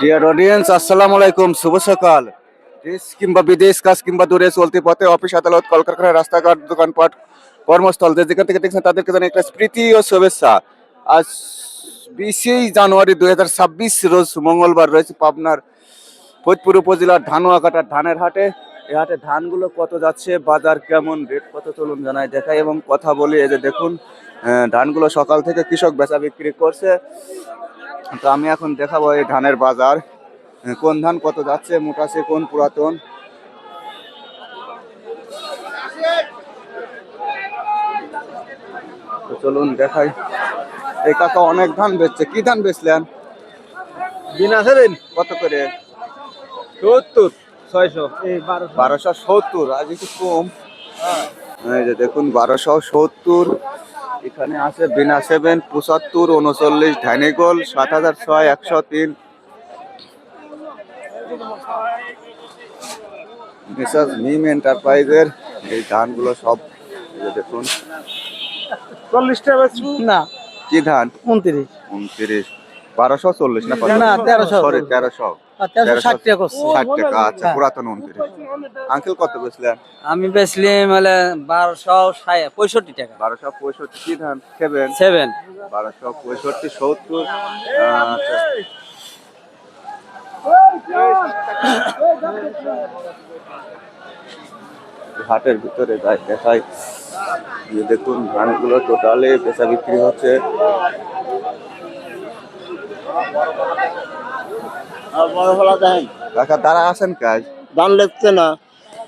Dear audience আসসালামু আলাইকুম শুভ সকাল দেশ কিংবা বিদেশ কাজ কিংবা দূরে চলতে পথে অফিস আদালত কলকারখানা রাস্তাঘাট দোকানপাট কর্মস্থল যে যেখান থেকে দেখছেন তাদেরকে জানাই একটা স্মৃতি ও শুভেচ্ছা আজ বিশে জানুয়ারি দুই হাজার ছাব্বিশ রোজ মঙ্গলবার রয়েছে পাবনার ফরিদপুর উপজেলার ধানুয়াকাটার ধানের হাটে এই হাটে ধানগুলো কত যাচ্ছে বাজার কেমন রেট কত চলুন জানাই দেখাই এবং কথা বলি। এই যে দেখুন ধানগুলো সকাল থেকে কৃষক বেচা বিক্রি করছে। তো আমি এখন দেখাবো এই ধানের বাজার। কোন ধান কত যাচ্ছে মোটাছে কোন পুরাতন? তো চলুন দেখাই। এই কাকা অনেক ধান বেচছে কি ধান বেচলেন? বিনা সেদিন। কত করে? সত্তর। ছয়শো। বারোশো। সত্তর আজ একটু কম। এই যে দেখুন বারোশো সত্তর। এখানে আছে বিনা সেভেন পঁচাত্তর উনচল্লিশ ধানিগোল সাত হাজার ছয় একশো তিন। মিসাস মিম এন্টারপ্রাইজের এই ধানগুলো সব দেখুন। চল্লিশ টাকা না। কি ধান? উনত্রিশ। উনত্রিশ। বারোশো চল্লিশ না না, 1300 সরি তেরোশো। টাকা আচ্ছা পুরাতন আঙ্কেল কত বেচলেন? আমি বেচলাম হলে বারোশো ষাট- পঁয়ষট্টি টাকা। বারোশো পঁয়ষট্টি কি ধান? খেবেন সেভেন। বারোশো পঁয়ষট্টি সত্তর। আচ্ছা। হাটের ভিতরে যাই দেখাই। যে দেখুন ধানগুলো টোটালে বেচা বিক্রি হচ্ছে। বড় হলা দেন কাকা তারা আছেন কাজ? ধান লেগছে না।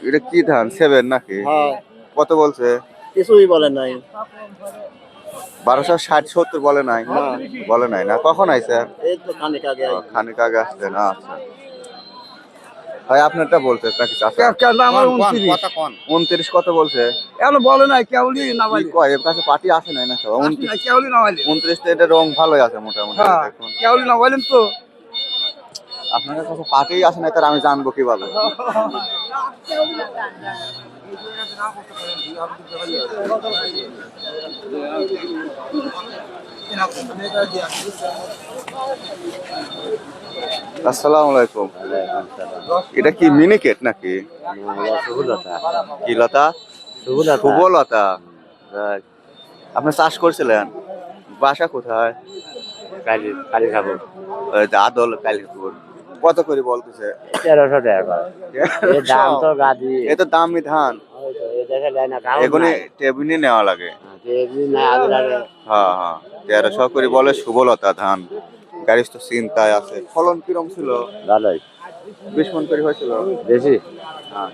এটা কি ধান? সেভেন নাকি? হ্যাঁ। কত বলছে? কিছুই বলে নাই। বারোশো ষাট সত্তর বলে নাই? বলে নাই না? কখন তো খানিক আগে ও, খানিক আগে আসছেন আচ্ছা। ভাই আপনারটা বলছে নাকি চাচা আমার উনত্রিশ। উনত্রিশ কত বলছে? এখন বলে নাই কয়? এর কাছে পার্টি আসে নাই না উনত্রিশ এটা রং ভালোই আছে মোটামুটি। হ্যাঁ তো। আপনার কাছে পার্টি আসে না তার আমি জানব কীভাবে? আসসালামু আলাইকুম। এটা কি মিনিকেট নাকি? কি লতা? শুভলতা. আপনি চাষ করছিলেন? বাসা কোথায়? কালি খাব ওই যে আদল কালিপুর কত করে বলতেছে? তেরোশো টাকা দাম তো গাদি। এ দামি ধান। এগুলি টেবিনে নেওয়া লাগে। হ্যাঁ হ্যাঁ তেরোশো করে বলে শুভলতা ধান। গাড়ি তো চিন্তায় আছে। ফলন কিরম ছিল? ভালোই। বিশ মন করে হয়েছিল? বেশি? হ্যাঁ।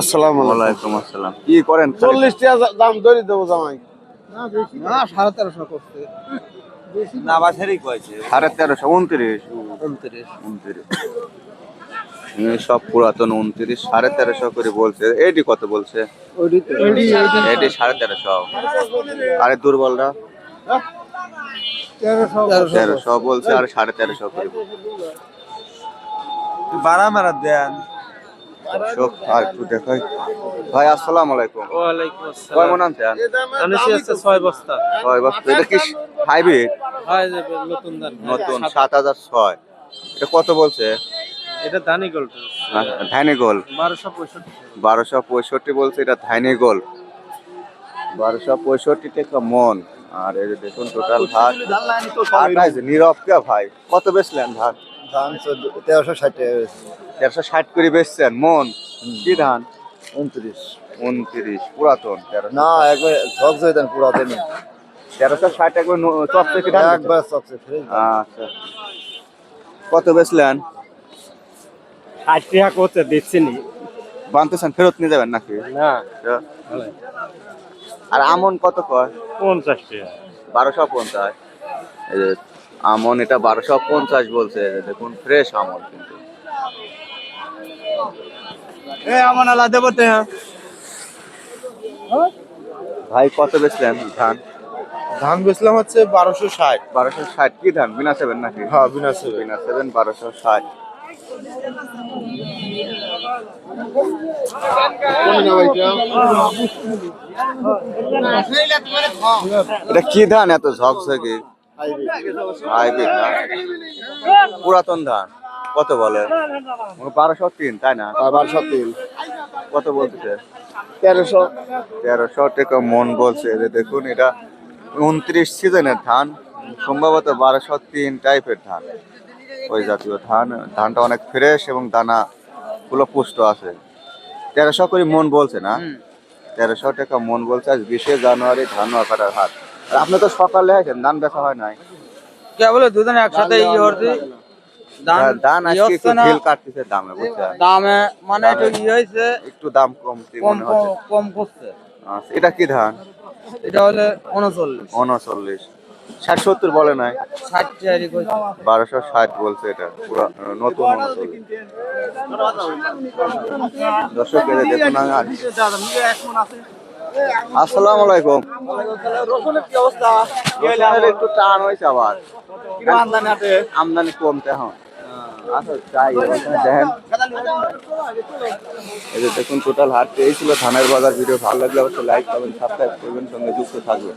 আসসালামু আলাইকুম। আসসালাম। কি করেন চল্লিশ টাকা দাম ধরে দেবো জামাই। না সাড়ে তেরোশো করছে। না। বাছারই কয়েছে। সাড়ে তেরোশো উনত্রিশ। উনত্রিশ। উনত্রিশ। সব পুরাতন উনত্রিশ সাড়ে তেরোশো করে বলছে। এটি কত বলছে? এটি সাড়ে তেরোশো। আরে দুর্বলরা। তেরোশো। বলছে আর সাড়ে তেরোশো করে। বাড়া মারা দেন। চোখ আর একটু দেখাই। ভাই আসসালামু আলাইকুম। ওয়ালাইকুম মন ছয় বস্তা। ছয় বস্তু। এটা কি হাইব্রিড? যে নতুন ধান। নতুন সাত হাজার ছয়। এটা কত বলছে? এটা ধানি গোল্ড। ধানি গোল বারোশো পঁয়ষট্টি। বারোশো পঁয়ষট্টি বলছে এটা ধানি গোল বারোশো পঁয়ষট্টি টাকা মন। আর এই যে দেখুন টোটাল ধান নীরব কে ভাই? কত বেচলেন ধান? দাম তেরোশো ষাট তেরোশো ষাট করে বেচছেন মন। কি ধান? উনত্রিশ। উনত্রিশ পুরাতন না একবার ঝক জয় পুরাতন তেরোশো ষাট একবার ন- চপ থেকে একবার আচ্ছা। কত বেচলেন? ষাট টাকা করতে দিচ্ছি নি। বানতেছেন ফেরত নিয়ে যাবেন নাকি? না। আর আমন কত কয়? পঞ্চাশ টাকা। বারোশো পঞ্চাশ। এই যে আমন এটা বারোশো পঞ্চাশ বলছে দেখুন ফ্রেশ আমন কিন্তু। এ আমার আলাদা দেবো ভাই কত বেচলেন ধান? ধান বেচলাম হচ্ছে বারোশো ষাট। বারোশো ষাট। কি ধান? বিনা সেভেন নাকি? হ্যাঁ বিনা সেভেন বিনা সেভেন বারোশো ষাট। এটা কি ধান? এত ঝকঝকে হাইব্রিড না? পুরাতন ধান। কত বলে? বারোশো তিন তাই না? বারোশো তিন। কত বলতেছে? তেরোশো। তেরোশো টাকা মন বলছে। দেখুন এটা উনত্রিশ সিজনের ধান সম্ভবত বারোশো তিন টাইপের ধান। ওই জাতীয় ধান ধানটা অনেক ফ্রেশ এবং দানা গুলো পুষ্ট আছে। তেরোশো করে মন বলছে না? তেরোশো টাকা মন বলছে আজ বিশে জানুয়ারি ধান কাটার হাট। আর আপনি তো সকালে আছেন ধান বেচা হয় নাই? কে বলে দুজনে একসাথে ধান হ্যাঁ, ধান আজকে একটু ঢিল কাটতেছে দামে বুঝছেন? দামে মানে একটু ইয়ে হয়েছে একটু দাম কম কম- কম করছে। আচ্ছা, এটা কি ধান? এটা হলে উনচল্লিশ। উনচল্লিশ। ষাট সত্তর বলে নাই? ষাট চারি বারোশো ষাট বলছে এটা। পুরো নতুন দর্শক দেখুন আসসালামু আলাইকুম। রসুনের একটু টান হয়েছে আবার। আমদানি কমতে এখানে। দেখেন টোটাল হাট এই ছিল ধানের বাজার ভিডিও ভালো লাগলে অবশ্যই লাইক করবেন সাবস্ক্রাইব করবেন, সঙ্গে যুক্ত থাকবেন।